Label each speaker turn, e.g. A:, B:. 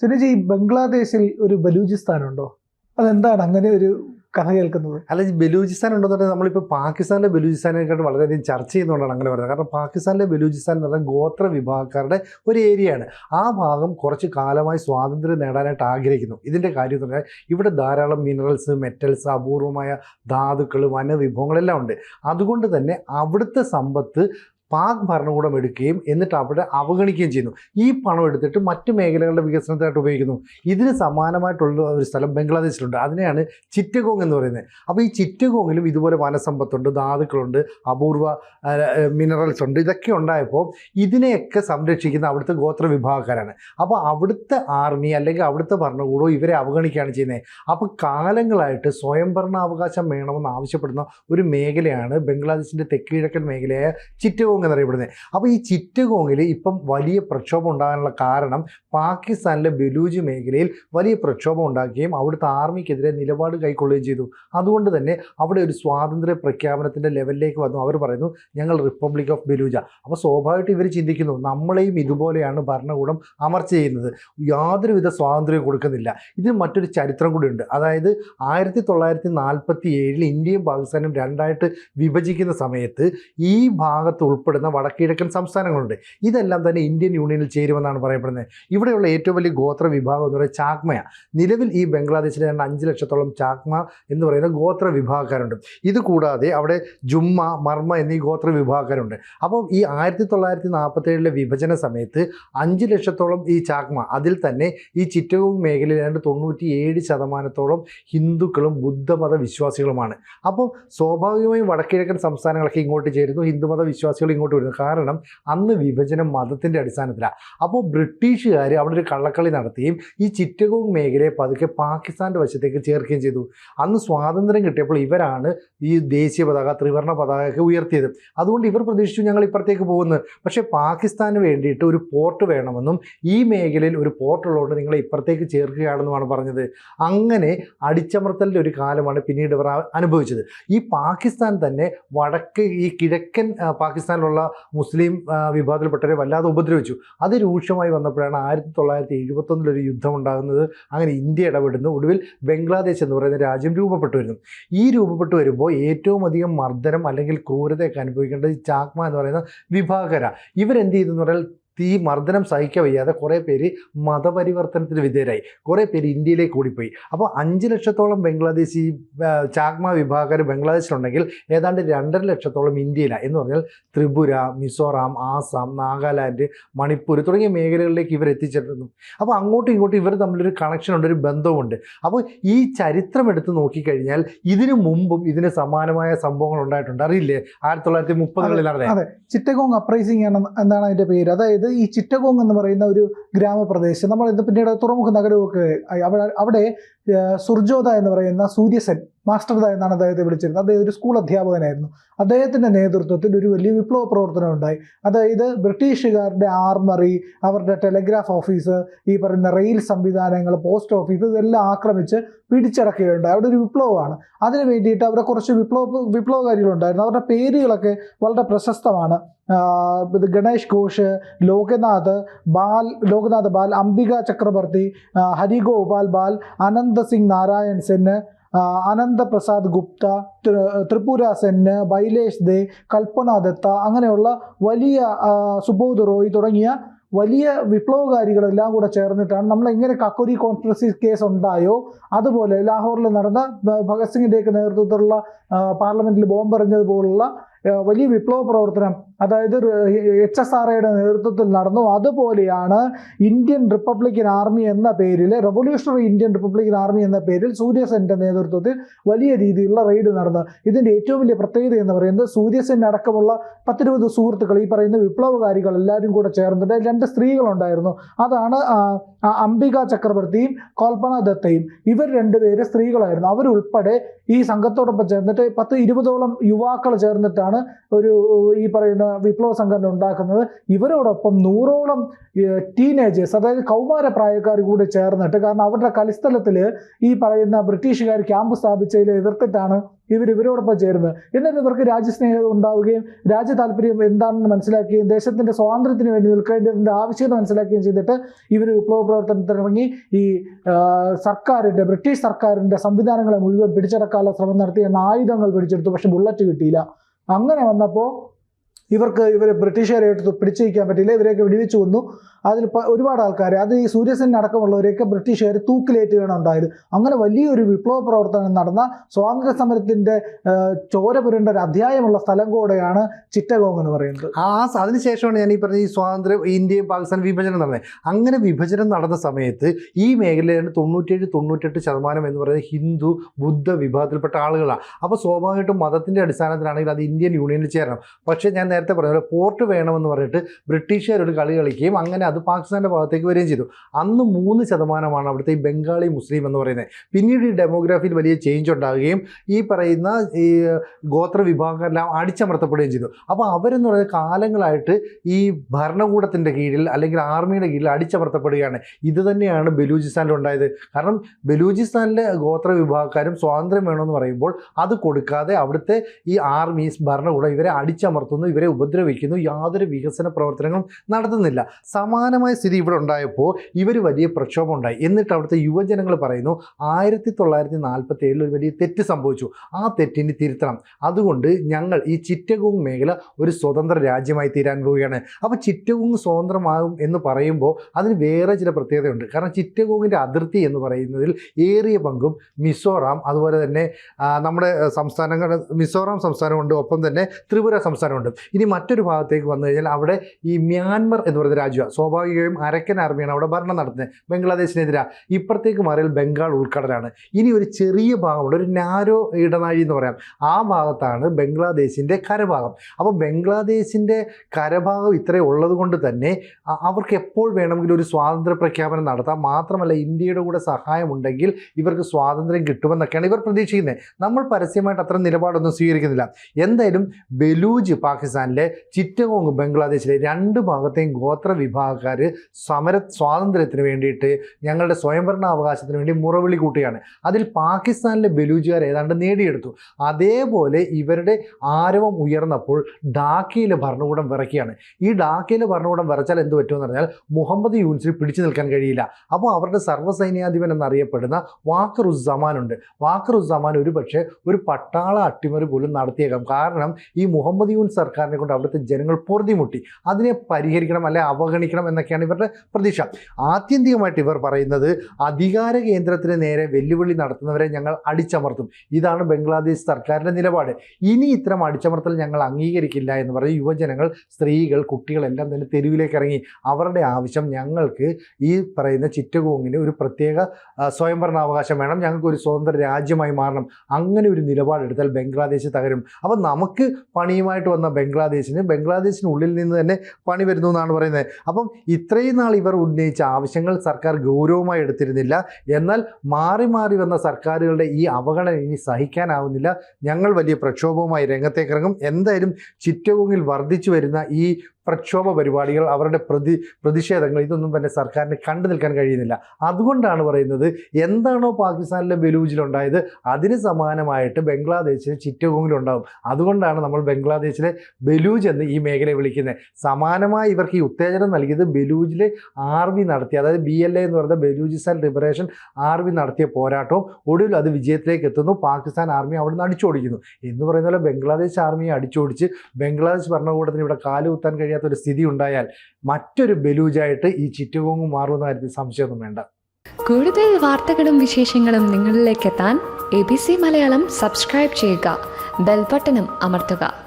A: സുനിജി ബംഗ്ലാദേശിൽ ഒരു ബലൂചിസ്ഥാൻ ഉണ്ടോ അതെന്താണ് അങ്ങനെ ഒരു കഥ കേൾക്കുന്നത്?
B: അല്ല ഈ ബലൂചിസ്ഥാൻ ഉണ്ടെന്ന് പറഞ്ഞാൽ നമ്മളിപ്പോൾ പാകിസ്ഥാനിലെ ബലൂചിസ്ഥാനെക്കാട്ട് വളരെയധികം ചർച്ച ചെയ്യുന്നതുകൊണ്ടാണ് അങ്ങനെ പറയുന്നത്. കാരണം പാകിസ്ഥാനിലെ ബലൂചിസ്ഥാൻ എന്ന് പറഞ്ഞാൽ ഗോത്ര വിഭാഗക്കാരുടെ ഒരു ഏരിയയാണ്. ആ ഭാഗം കുറച്ച് കാലമായി സ്വാതന്ത്ര്യം നേടാനായിട്ട് ആഗ്രഹിക്കുന്നു. ഇതിന്റെ കാര്യം എന്ന് പറഞ്ഞാൽ ഇവിടെ ധാരാളം മിനറൽസ് മെറ്റൽസ് അപൂർവമായ ധാതുക്കൾ വനവിഭവങ്ങളെല്ലാം ഉണ്ട്. അതുകൊണ്ട് തന്നെ അവിടുത്തെ സമ്പത്ത് പാക് ഭരണകൂടം എടുക്കുകയും എന്നിട്ട് അവിടെ അവഗണിക്കുകയും ചെയ്യുന്നു. ഈ പണം എടുത്തിട്ട് മറ്റു മേഖലകളുടെ വികസനത്തിനായിട്ട് ഉപയോഗിക്കുന്നു. ഇതിന് സമാനമായിട്ടുള്ള ഒരു സ്ഥലം ബംഗ്ലാദേശിലുണ്ട്. അതിനെയാണ് ചിറ്റഗോങ് എന്ന് പറയുന്നത്. അപ്പോൾ ഈ ചിറ്റഗോങ്ങിലും ഇതുപോലെ വനസമ്പത്തുണ്ട് ധാതുക്കളുണ്ട് അപൂർവ മിനറൽസ് ഉണ്ട്. ഇതൊക്കെ ഉണ്ടായപ്പോൾ ഇതിനെയൊക്കെ സംരക്ഷിക്കുന്ന അവിടുത്തെ ഗോത്ര വിഭാഗക്കാരാണ്. അപ്പോൾ അവിടുത്തെ ആർമി അല്ലെങ്കിൽ അവിടുത്തെ ഭരണകൂടവും ഇവരെ അവഗണിക്കുകയാണ് ചെയ്യുന്നത്. അപ്പോൾ കാലങ്ങളായിട്ട് സ്വയംഭരണാവകാശം വേണമെന്ന് ആവശ്യപ്പെടുന്ന ഒരു മേഖലയാണ് ബംഗ്ലാദേശിന്റെ തെക്ക് കിഴക്കൻ മേഖലയായ ചിറ്റഗോങ് എന്നറിയപ്പെടുന്നത്. അപ്പോൾ ഈ ചിറ്റഗോങ്ങിൽ ഇപ്പം വലിയ പ്രക്ഷോഭം ഉണ്ടാകാനുള്ള കാരണം പാകിസ്ഥാനിലെ ബലൂജ് മേഖലയിൽ വലിയ പ്രക്ഷോഭം ഉണ്ടാക്കുകയും അവിടുത്തെ ആർമിക്കെതിരെ നിലപാട് കൈക്കൊള്ളുകയും ചെയ്തു. അതുകൊണ്ട് തന്നെ അവിടെ ഒരു സ്വാതന്ത്ര്യ പ്രഖ്യാപനത്തിന്റെ ലെവലിലേക്ക് വന്നു. അവർ പറയുന്നു ഞങ്ങൾ റിപ്പബ്ലിക് ഓഫ് ബലൂജ അപ്പോൾ സ്വാഭാവികമായിട്ട് ഇവർ ചിന്തിക്കുന്നു നമ്മളെയും ഇതുപോലെയാണ് ഭരണകൂടം അമർച്ച ചെയ്യുന്നത്. യാതൊരുവിധ സ്വാതന്ത്ര്യം കൊടുക്കുന്നില്ല. ഇതിന് മറ്റൊരു ചരിത്രം കൂടിയുണ്ട്. അതായത് ആയിരത്തി തൊള്ളായിരത്തി നാൽപ്പത്തി ഏഴിൽ ഇന്ത്യയും പാകിസ്ഥാനും രണ്ടായിട്ട് വിഭജിക്കുന്ന സമയത്ത് ഈ ഭാഗത്ത് ഉൾപ്പെടുന്ന വടക്കിഴക്കൻ സംസ്ഥാനങ്ങളുണ്ട്. ഇതെല്ലാം തന്നെ ഇന്ത്യൻ യൂണിയനിൽ ചേരുമെന്നാണ് പറയപ്പെടുന്നത്. ഇവിടെയുള്ള ഏറ്റവും വലിയ ഗോത്ര വിഭാഗം എന്ന് പറയുന്നത് ചാക്മയാണ് നിലവിൽ ഈ ബംഗ്ലാദേശിലെ രണ്ട് അഞ്ച് ലക്ഷത്തോളം ചാക്മ എന്ന് പറയുന്ന ഗോത്ര വിഭാഗക്കാരുണ്ട്. ഇത് കൂടാതെ അവിടെ ജുമ്മ മർമ്മ എന്നീ ഗോത്ര വിഭാഗക്കാരുണ്ട്. അപ്പോൾ ഈ ആയിരത്തി തൊള്ളായിരത്തി നാൽപ്പത്തി ഏഴിലെ വിഭജന സമയത്ത് അഞ്ച് ലക്ഷത്തോളം ഈ ചാക്മ അതിൽ തന്നെ ഈ ചിറ്റവും മേഖലയിൽ ഏതാണ്ട് തൊണ്ണൂറ്റി ഏഴ് ശതമാനത്തോളം ഹിന്ദുക്കളും ബുദ്ധമത വിശ്വാസികളുമാണ് അപ്പോൾ സ്വാഭാവികമായും വടക്കിഴക്കൻ സംസ്ഥാനങ്ങളൊക്കെ ഇങ്ങോട്ട് ചേരുന്നു. ഹിന്ദുമത വിശ്വാസികൾ ഇങ്ങോട്ട് വരുന്നത്. കാരണം അന്ന് വിഭജനം മതത്തിന്റെ അടിസ്ഥാനത്തിലാണ് അപ്പോൾ ബ്രിട്ടീഷുകാർ അവിടെ ഒരു കള്ളക്കളി നടത്തുകയും ഈ ചിറ്റഗോങ് മേഖലയെ പതുക്കെ പാകിസ്ഥാന്റെ വശത്തേക്ക് ചേർക്കുകയും ചെയ്തു. അന്ന് സ്വാതന്ത്ര്യം കിട്ടിയപ്പോൾ ഇവരാണ് ഈ ദേശീയ പതാക ത്രിവർണ പതാകയൊക്കെ ഉയർത്തിയത്. അതുകൊണ്ട് ഇവർ പ്രതീക്ഷിച്ചു ഞങ്ങൾ ഇപ്പുറത്തേക്ക് പോകുന്നു. പക്ഷേ പാകിസ്ഥാന് വേണ്ടിയിട്ട് ഒരു പോർട്ട് വേണമെന്നും ഈ മേഖലയിൽ ഒരു പോർട്ട് ഉള്ളതുകൊണ്ട് നിങ്ങളെ ഇപ്പുറത്തേക്ക് ചേർക്കുകയാണെന്നുമാണ് പറഞ്ഞത്. അങ്ങനെ അടിച്ചമർത്തലിന്റെ ഒരു കാലമാണ് പിന്നീട് ഇവർ അനുഭവിച്ചത്. ഈ പാകിസ്ഥാൻ തന്നെ വടക്ക് ഈ കിഴക്കൻ ആ, പാകിസ്ഥാനിലുള്ള മുസ്ലിം വിഭാഗത്തിൽപ്പെട്ടവരെ വല്ലാതെ ഉപദ്രവിച്ചു. അത് രൂക്ഷമായി വന്നപ്പോഴാണ് ആയിരത്തി തൊള്ളായിരത്തി എഴുപത്തൊന്നിലൊരു യുദ്ധം ഉണ്ടാകുന്നത്. അങ്ങനെ ഇന്ത്യ ഇടപെടുന്നു. ഒടുവിൽ ബംഗ്ലാദേശ് എന്ന് പറയുന്ന രാജ്യം രൂപപ്പെട്ടു വരുന്നു. ഈ രൂപപ്പെട്ടു വരുമ്പോൾ ഏറ്റവും അധികം മർദ്ദനം അല്ലെങ്കിൽ ക്രൂരതയൊക്കെ അനുഭവിക്കേണ്ടത് ചാക്മ എന്ന് പറയുന്ന വിഭാഗര ഇവരെന്ത് ചെയ്തെന്ന് പറഞ്ഞാൽ ഈ മർദ്ദനം സഹിക്കാൻ വയ്യാതെ കുറേ പേര് മതപരിവർത്തനത്തിന് വിധേയരായി. കുറേ പേര് ഇന്ത്യയിലേക്ക് ഓടിപ്പോയി. അപ്പോൾ അഞ്ച് ലക്ഷത്തോളം ബംഗ്ലാദേശി ചാക്മ വിഭാഗക്കാർ ബംഗ്ലാദേശിലുണ്ടെങ്കിൽ ഏതാണ്ട് രണ്ടര ലക്ഷത്തോളം ഇന്ത്യയിലാണ് എന്ന് പറഞ്ഞാൽ ത്രിപുര മിസോറാം ആസാം നാഗാലാൻഡ് മണിപ്പൂർ തുടങ്ങിയ മേഖലകളിലേക്ക് ഇവർ എത്തിച്ചേർന്നു. അപ്പോൾ അങ്ങോട്ടും ഇങ്ങോട്ടും ഇവർ തമ്മിലൊരു കണക്ഷൻ ഉണ്ട് ഒരു ബന്ധമുണ്ട് അപ്പോൾ ഈ ചരിത്രം എടുത്ത് നോക്കിക്കഴിഞ്ഞാൽ ഇതിനു മുമ്പും ഇതിന് സമാനമായ സംഭവങ്ങൾ ഉണ്ടായിട്ടുണ്ട്. അറിയില്ലേ? ആയിരത്തി തൊള്ളായിരത്തി മുപ്പതുകളിലാണ്
A: അതെ ചിറ്റഗോങ് അപ്രൈസിംഗ് ആണ് എന്താണ് അതിന്റെ പേര്? അതായത് ഈ ചിറ്റഗോങ് എന്ന് പറയുന്ന ഒരു ഗ്രാമപ്രദേശം നമ്മൾ ഇത് പിന്നീട് തുറമുഖ നഗരമൊക്കെ. അവിടെ അവിടെ സുർജോദ എന്ന് പറയുന്ന സൂര്യസെൻ മാസ്റ്റർദ എന്നാണ് അദ്ദേഹത്തെ വിളിച്ചിരുന്നത്. അദ്ദേഹം ഒരു സ്കൂൾ അധ്യാപകനായിരുന്നു. അദ്ദേഹത്തിന്റെ നേതൃത്വത്തിൽ ഒരു വലിയ വിപ്ലവ പ്രവർത്തനം ഉണ്ടായി. അതായത് ബ്രിട്ടീഷുകാരുടെ ആർമറി അവരുടെ ടെലിഗ്രാഫ് ഓഫീസ് ഈ പറയുന്ന റെയിൽ സംവിധാനങ്ങൾ പോസ്റ്റ് ഓഫീസ് ഇതെല്ലാം ആക്രമിച്ച് പിടിച്ചടക്കുകയുണ്ടായി. അവിടെ ഒരു വിപ്ലവമാണ്. അതിന് വേണ്ടിയിട്ട് അവിടെ കുറച്ച് വിപ്ലവ വിപ്ലവകാരികളുണ്ടായിരുന്നു. അവരുടെ പേരുകളൊക്കെ വളരെ പ്രശസ്തമാണ്. ഇത് ഗണേഷ് ഘോഷ് ലോകനാഥ് ബാൽ ലോകനാഥ് ബാൽ അംബിക ചക്രവർത്തി ഹരിഗോപാൽ ബാൽ അനന്ത സിംഗ് നാരായൺ സെന് അനന്ത പ്രസാദ് ഗുപ്ത ത്രിപുര സെന് ബൈലേഷ് ദേ കൽപ്പന ദത്ത അങ്ങനെയുള്ള വലിയ സുബോധ് റോയ് തുടങ്ങിയ വലിയ വിപ്ലവകാരികളെല്ലാം കൂടെ ചേർന്നിട്ടാണ് നമ്മൾ എങ്ങനെ കക്കോരി കോൺസ്പിറസി കേസ് ഉണ്ടായോ? അതുപോലെ ലാഹോറിൽ നടന്ന ഭഗത് സിംഗിന്റെയൊക്കെ നേതൃത്വത്തിലുള്ള പാർലമെന്റിൽ ബോംബെറിഞ്ഞതുപോലുള്ള വലിയ വിപ്ലവ പ്രവർത്തനം അതായത് എച്ച് എസ് ആർ ഐയുടെ നേതൃത്വത്തിൽ നടന്നു. അതുപോലെയാണ് ഇന്ത്യൻ റിപ്പബ്ലിക്കൻ ആർമി എന്ന പേരിൽ റവല്യൂഷണറി ഇന്ത്യൻ റിപ്പബ്ലിക്കൻ ആർമി എന്ന പേരിൽ സൂര്യസെന്റെ നേതൃത്വത്തിൽ വലിയ രീതിയിലുള്ള റെയ്ഡ് നടന്നു. ഇതിന്റെ ഏറ്റവും വലിയ പ്രത്യേകത എന്ന് പറയുന്നത് സൂര്യസെൻ അടക്കമുള്ള പത്തിരുപത് സുഹൃത്തുക്കൾ ഈ പറയുന്ന വിപ്ലവകാരികൾ എല്ലാവരും കൂടെ ചേർന്നിട്ട് രണ്ട് സ്ത്രീകളുണ്ടായിരുന്നു. അതാണ് അംബിക ചക്രവർത്തിയും കൽപ്പന ദത്തയും. ഇവർ രണ്ടുപേര് സ്ത്രീകളായിരുന്നു. അവരുൾപ്പെടെ ഈ സംഘത്തോടൊപ്പം ചേർന്നിട്ട് പത്ത് ഇരുപതോളം യുവാക്കൾ ചേർന്നിട്ടാണ് ഒരു ഈ പറയുന്ന വിപ്ലവ സംഘടന ഉണ്ടാക്കുന്നത് ഇവരോടൊപ്പം നൂറോളം ടീനേജേഴ്സ് അതായത് കൗമാര പ്രായക്കാർ കൂടി ചേർന്നിട്ട് കാരണം അവരുടെ കളിസ്ഥലത്തിൽ ഈ പറയുന്ന ബ്രിട്ടീഷുകാർ ക്യാമ്പ് സ്ഥാപിച്ചതിൽ എതിർത്തിട്ടാണ് ഇവർ ഇവരോടൊപ്പം ചേരുന്നത്. എന്നിട്ട് ഇവർക്ക് രാജ്യസ്നേഹം ഉണ്ടാവുകയും രാജ്യ താല്പര്യം എന്താണെന്ന് മനസ്സിലാക്കുകയും ദേശത്തിന്റെ സ്വാതന്ത്ര്യത്തിന് വേണ്ടി നിൽക്കേണ്ടതിന്റെ ആവശ്യകത മനസ്സിലാക്കുകയും ചെയ്തിട്ട് ഇവർ വിപ്ലവ പ്രവർത്തനത്തിനിറങ്ങി ഈ സർക്കാരിന്റെ ബ്രിട്ടീഷ് സർക്കാരിന്റെ സംവിധാനങ്ങളെ മുഴുവൻ പിടിച്ചടക്കാനുള്ള ശ്രമം നടത്തി എന്ന ആയുധങ്ങൾ പിടിച്ചെടുത്തു. പക്ഷെ ബുള്ളറ്റ് കിട്ടിയില്ല. അങ്ങനെ വന്നപ്പോൾ ഇവർക്ക് ഇവർ എടുത്ത് പിടിച്ചു വയ്ക്കാൻ പറ്റിയില്ല. ഇവരെയൊക്കെ വെടിവെച്ച് കൊന്നു. അതിൽ ഒരുപാട് ആൾക്കാർ അത് ഈ സൂര്യസേന അടക്കമുള്ളവരെയൊക്കെ ബ്രിട്ടീഷുകാർ തൂക്കിലേറ്റുകയാണ് ഉണ്ടായത്. അങ്ങനെ വലിയൊരു വിപ്ലവ പ്രവർത്തനം നടന്ന സ്വാതന്ത്ര്യ സമരത്തിന്റെ ചോര പുരണ്ട ഒരു അധ്യായമുള്ള സ്ഥലം കൂടെയാണ് ചിറ്റഗോങ് എന്ന് പറയുന്നത്.
B: ആ അതിനുശേഷമാണ് ഞാൻ ഈ പറഞ്ഞ ഈ സ്വാതന്ത്ര്യം ഇന്ത്യയും പാകിസ്ഥാൻ വിഭജനം നടന്നത്. അങ്ങനെ വിഭജനം നടന്ന സമയത്ത് ഈ മേഖലയിൽ തൊണ്ണൂറ്റേഴ് തൊണ്ണൂറ്റെട്ട് ശതമാനം എന്ന് പറയുന്നത് ഹിന്ദു ബുദ്ധ വിഭാഗത്തിൽപ്പെട്ട ആളുകളാണ് അപ്പോൾ സ്വാഭാവികമായിട്ടും മതത്തിന്റെ അടിസ്ഥാനത്തിലാണെങ്കിൽ അത് ഇന്ത്യൻ യൂണിയനിൽ ചേരണം. പക്ഷേ ഞാൻ നേരത്തെ പറഞ്ഞ പോലെ പോർട്ട് വേണമെന്ന് പറഞ്ഞിട്ട് ബ്രിട്ടീഷുകാരോട് കളി കളിക്കുകയും അങ്ങനെ അത് പാകിസ്ഥാന്റെ ഭാഗത്തേക്ക് വരികയും ചെയ്തു. അന്ന് മൂന്ന് ശതമാനമാണ് അവിടുത്തെ ഈ ബംഗാളി മുസ്ലിം എന്ന് പറയുന്നത്. പിന്നീട് ഈ ഡെമോഗ്രാഫിയിൽ വലിയ ചേഞ്ച് ഉണ്ടാകുകയും ഈ പറയുന്ന ഈ ഗോത്ര വിഭാഗങ്ങളെല്ലാം അടിച്ചമർത്തപ്പെടുകയും ചെയ്തു. അപ്പോൾ അവരെന്ന് പറയുന്നത് കാലങ്ങളായിട്ട് ഈ ഭരണകൂടത്തിന്റെ കീഴിൽ അല്ലെങ്കിൽ ആർമിയുടെ കീഴിൽ അടിച്ചമർത്തപ്പെടുകയാണ്. ഇത് തന്നെയാണ് ബലൂചിസ്ഥാനിൽ ഉണ്ടായത്. കാരണം ബലൂചിസ്ഥാനിലെ ഗോത്ര വിഭാഗക്കാരും സ്വാതന്ത്ര്യം വേണമെന്ന് പറയുമ്പോൾ അത് കൊടുക്കാതെ അവിടുത്തെ ഈ ആർമീസ് ഭരണകൂടം ഇവരെ അടിച്ചമർത്തുന്നു ഇവരെ ഉപദ്രവിക്കുന്നു. യാതൊരു വികസന പ്രവർത്തനങ്ങളും നടത്തുന്നില്ല. സമാനമായ സ്ഥിതി ഇവിടെ ഉണ്ടായപ്പോൾ ഇവർ വലിയ പ്രക്ഷോഭം ഉണ്ടായി എന്നിട്ട് അവിടുത്തെ യുവജനങ്ങൾ പറയുന്നു ആയിരത്തി തൊള്ളായിരത്തി നാൽപ്പത്തി ഏഴിൽ ഒരു വലിയ തെറ്റ് സംഭവിച്ചു. ആ തെറ്റിന് തിരുത്തണം. അതുകൊണ്ട് ഞങ്ങൾ ഈ ചിറ്റഗോങ് മേഖല ഒരു സ്വതന്ത്ര രാജ്യമായി തീരാൻ പോവുകയാണ്. അപ്പോൾ ചിറ്റഗോങ് സ്വതന്ത്രമാകും എന്ന് പറയുമ്പോൾ അതിന് വേറെ ചില പ്രത്യേകതയുണ്ട്. കാരണം ചിറ്റഗോങ്ങിന്റെ അതിർത്തി എന്ന് പറയുന്നതിൽ ഏറിയ പങ്കും മിസോറാം അതുപോലെ തന്നെ നമ്മുടെ സംസ്ഥാനങ്ങൾ മിസോറാം സംസ്ഥാനമുണ്ട്. ഒപ്പം തന്നെ ത്രിപുര സംസ്ഥാനമുണ്ട്. ഇനി മറ്റൊരു ഭാഗത്തേക്ക് വന്നു കഴിഞ്ഞാൽ അവിടെ ഈ മ്യാൻമർ എന്ന് പറയുന്ന രാജ്യമാണ്. സ്വാഭാവികമായും അരക്കൻ ആർമിയാണ് അവിടെ ഭരണം നടത്തുന്നത്. ബംഗ്ലാദേശിനെതിരാ. ഇപ്പുറത്തേക്ക് മാറിയാൽ ബംഗാൾ ഉൾക്കടലാണ്. ഇനി ഒരു ചെറിയ ഭാഗമുണ്ട്. ഒരു നാരോ ഇടനാഴി എന്ന് പറയാം. ആ ഭാഗത്താണ് ബംഗ്ലാദേശിന്റെ കരഭാഗം. അപ്പോൾ ബംഗ്ലാദേശിന്റെ കരഭാഗം ഇത്രയും ഉള്ളത് കൊണ്ട് തന്നെ അവർക്ക് എപ്പോൾ വേണമെങ്കിലും ഒരു സ്വാതന്ത്ര്യ പ്രഖ്യാപനം നടത്താം. മാത്രമല്ല ഇന്ത്യയുടെ കൂടെ സഹായമുണ്ടെങ്കിൽ ഇവർക്ക് സ്വാതന്ത്ര്യം കിട്ടുമെന്നൊക്കെയാണ് ഇവർ പ്രതീക്ഷിക്കുന്നത്. നമ്മൾ പരസ്യമായിട്ട് അത്ര നിലപാടൊന്നും സ്വീകരിക്കുന്നില്ല. എന്തായാലും ബലൂജ് പാകിസ്ഥാനിലെ ചിറ്റഗോങ് ബംഗ്ലാദേശിലെ രണ്ട് ഭാഗത്തെയും ഗോത്ര വിഭാഗക്കാർ സമര സ്വാതന്ത്ര്യത്തിന് വേണ്ടിയിട്ട് ഞങ്ങളുടെ സ്വയംഭരണാവകാശത്തിന് വേണ്ടി മുറവിളി കൂട്ടുകയാണ്. അതിൽ പാകിസ്ഥാനിലെ ബലൂജുകാർ ഏതാണ്ട് നേടിയെടുത്തു. അതേപോലെ ഇവരുടെ ആരവം ഉയർന്നപ്പോൾ ഡാക്കയിലെ ഭരണകൂടം വിറക്കുകയാണ് ഈ ഡാക്കയിലെ ഭരണകൂടം വിറച്ചാൽ എന്ത് പറ്റുമെന്ന് പറഞ്ഞാൽ മുഹമ്മദ് യൂൻസിന് പിടിച്ചു നിൽക്കാൻ കഴിയില്ല. അപ്പോൾ അവരുടെ സർവസൈന്യാധിപൻ എന്നറിയപ്പെടുന്ന വാക്കറുസ്സമാൻ ഉണ്ട്. വാക്കറുസ്സമാൻ ഒരു പക്ഷേ ഒരു പട്ടാള അട്ടിമറി പോലും നടത്തിയേക്കാം. കാരണം ഈ മുഹമ്മദ് യൂൻ സർക്കാരിനെ കൊണ്ട് അവിടുത്തെ ജനങ്ങൾ പൊറുതിമുട്ടി. അതിനെ പരിഹരിക്കണം അല്ലെ അവഗണിക്കണം എന്നൊക്കെയാണ് ഇവരുടെ പ്രതീക്ഷ. ആത്യന്തികമായിട്ട് ഇവർ പറയുന്നത് അധികാര കേന്ദ്രത്തിന് നേരെ വെല്ലുവിളി നടത്തുന്നവരെ ഞങ്ങൾ അടിച്ചമർത്തും. ഇതാണ് ബംഗ്ലാദേശ് സർക്കാരിന്റെ നിലപാട്. ഇനി ഇത്തരം അടിച്ചമർത്തൽ ഞങ്ങൾ അംഗീകരിക്കില്ല എന്ന് പറഞ്ഞ് യുവജനങ്ങൾ സ്ത്രീകൾ കുട്ടികളെല്ലാം തന്നെ തെരുവിലേക്ക് ഇറങ്ങി. അവരുടെ ആവശ്യം ഞങ്ങൾക്ക് ഈ പറയുന്ന ചിറ്റഗോങ്ങിന് ഒരു പ്രത്യേക സ്വയംഭരണാവകാശം വേണം. ഞങ്ങൾക്ക് ഒരു സ്വതന്ത്ര രാജ്യമായി മാറണം. അങ്ങനെ ഒരു നിലപാടെടുത്താൽ ബംഗ്ലാദേശ് തകരും. അപ്പം നമുക്ക് പണിയുമായിട്ട് വന്ന ബംഗ്ലാദേശിന് ബംഗ്ലാദേശിനുള്ളിൽ നിന്ന് തന്നെ പണി വരുന്നു എന്നാണ് പറയുന്നത്. അപ്പം ഇത്രയും നാൾ ഇവർ ഉന്നയിച്ച ആവശ്യങ്ങൾ സർക്കാർ ഗൗരവമായി എടുത്തിരുന്നില്ല. എന്നാൽ മാറി മാറി വന്ന സർക്കാരുകളുടെ ഈ അവഗണന ഇനി സഹിക്കാനാവുന്നില്ല. ഞങ്ങൾ വലിയ പ്രക്ഷോഭവുമായി രംഗത്തേക്കിറങ്ങും. എന്തായാലും ചിറ്റഗോങ്ങിൽ വർദ്ധിച്ചു വരുന്ന ഈ പ്രക്ഷോഭ പരിപാടികൾ അവരുടെ പ്രതി പ്രതിഷേധങ്ങൾ ഇതൊന്നും തന്നെ സർക്കാരിന് കണ്ടു നിൽക്കാൻ കഴിയുന്നില്ല. അതുകൊണ്ടാണ് പറയുന്നത് എന്താണോ പാകിസ്ഥാനിലെ ബലൂജിലുണ്ടായത് അതിന് സമാനമായിട്ട് ബംഗ്ലാദേശിലെ ചിറ്റഗോങ്ങിലുണ്ടാവും. അതുകൊണ്ടാണ് നമ്മൾ ബംഗ്ലാദേശിലെ ബലൂജ് എന്ന് ഈ മേഖലയെ വിളിക്കുന്നത്. സമാനമായി ഇവർക്ക് ഈ ഉത്തേജനം നൽകിയത് ബലൂജിലെ ആർ വി നടത്തിയ അതായത് ബി എൽ എ എന്ന് പറയുന്ന ബലൂചിസ്ഥാൻ ലിബറേഷൻ ആർ വി നടത്തിയ പോരാട്ടവും ഒടുവിൽ അത് വിജയത്തിലേക്ക് എത്തുന്നു. പാകിസ്ഥാൻ ആർമി അവിടെ നിന്ന് അടിച്ചോടിക്കുന്നു. എന്ന് പറയുന്ന പോലെ ബംഗ്ലാദേശ് ആർമിയെ അടിച്ചോടിച്ച് ബംഗ്ലാദേശ് ഭരണകൂടത്തിന് ഇവിടെ കാലുകുത്താൻ കഴിയാത്ത ഒരു സ്ഥിതി ഉണ്ടായാൽ മറ്റൊരു ബലൂജായിട്ട് ഈ ചിറ്റഗോങ് മാറുമെന്ന കാര്യത്തിൽ സംശയമൊന്നും വേണ്ട.
C: കൂടുതൽ വാർത്തകളും വിശേഷങ്ങളും നിങ്ങളിലേക്ക് എത്താൻ A B C Malayalam subscribe ചെയ്യുക. ബെൽബട്ടനും അമർത്തുക.